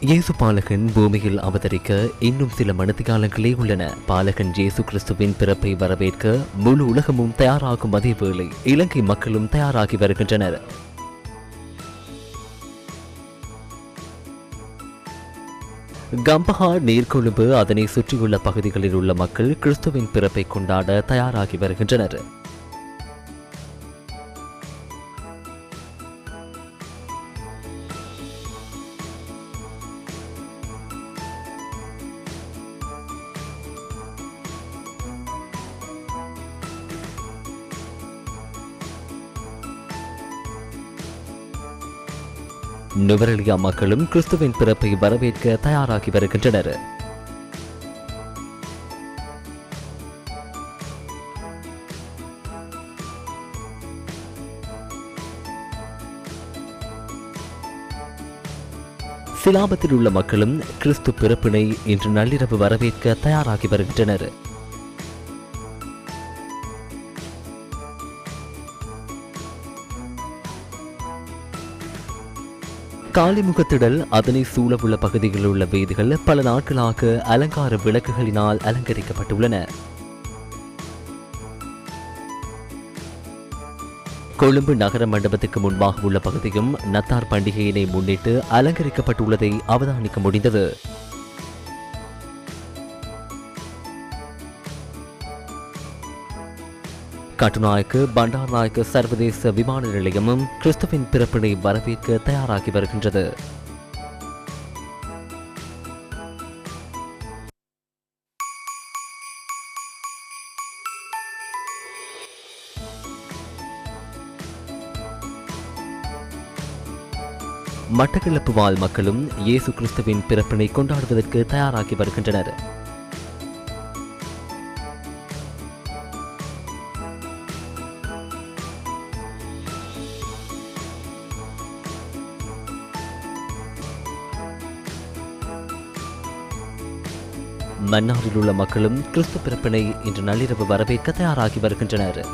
இயேசு பாலகன் பூமியில் அவதரிக்க இன்னும் சில மணித்தியாலங்களே உள்ளன. பாலகன் இயேசு கிறிஸ்துவின் பிறப்பை வரவேற்க முழு உலகமும் தயாராகும் அதே வேளை இலங்கை மக்களும் தயாராகி வருகின்றனர். கம்பஹா நீர்கொழும்பு அதனை சுற்றியுள்ள பகுதிகளில் உள்ள மக்கள் கிறிஸ்துவின் பிறப்பை கொண்டாட தயாராகி வருகின்றனர். நுவரெலியா மக்களும் கிறிஸ்துவின் பிறப்பை வரவேற்க தயாராகி வருகின்றனர். சிலாபத்தில் உள்ள மக்களும் கிறிஸ்து பிறப்பினை இன்று நள்ளிரவு வரவேற்க தயாராகி வருகின்றனர். காளிமுகத்திடல் அதனை சூழவுள்ள பகுதிகளில் உள்ள வீதிகள் பல நாட்களாக அலங்கார விளக்குகளினால் அலங்கரிக்கப்பட்டுள்ளன. கொழும்பு நகர மண்டபத்துக்கு முன்பாக உள்ள பகுதியும் நத்தார் பண்டிகையினை முன்னிட்டு அலங்கரிக்கப்பட்டுள்ளதை அவதானிக்க முடிந்தது. கட்டுநாயக்கு பண்டார்நாயக்கு சர்வதேச விமான நிலையமும் கிறிஸ்துவின் பிறப்பினை வரவேற்க தயாராகி வருகின்றது. மட்டக்களப்பு வாழ் மக்களும் இயேசு கிறிஸ்துவின் பிறப்பினை கொண்டாடுவதற்கு தயாராகி வருகின்றனர். மன்னாரில் உள்ள மக்களும் கிறிஸ்து பிறப்பினை இன்று நள்ளிரவு வரவேற்க தயாராகி வருகின்றனர்.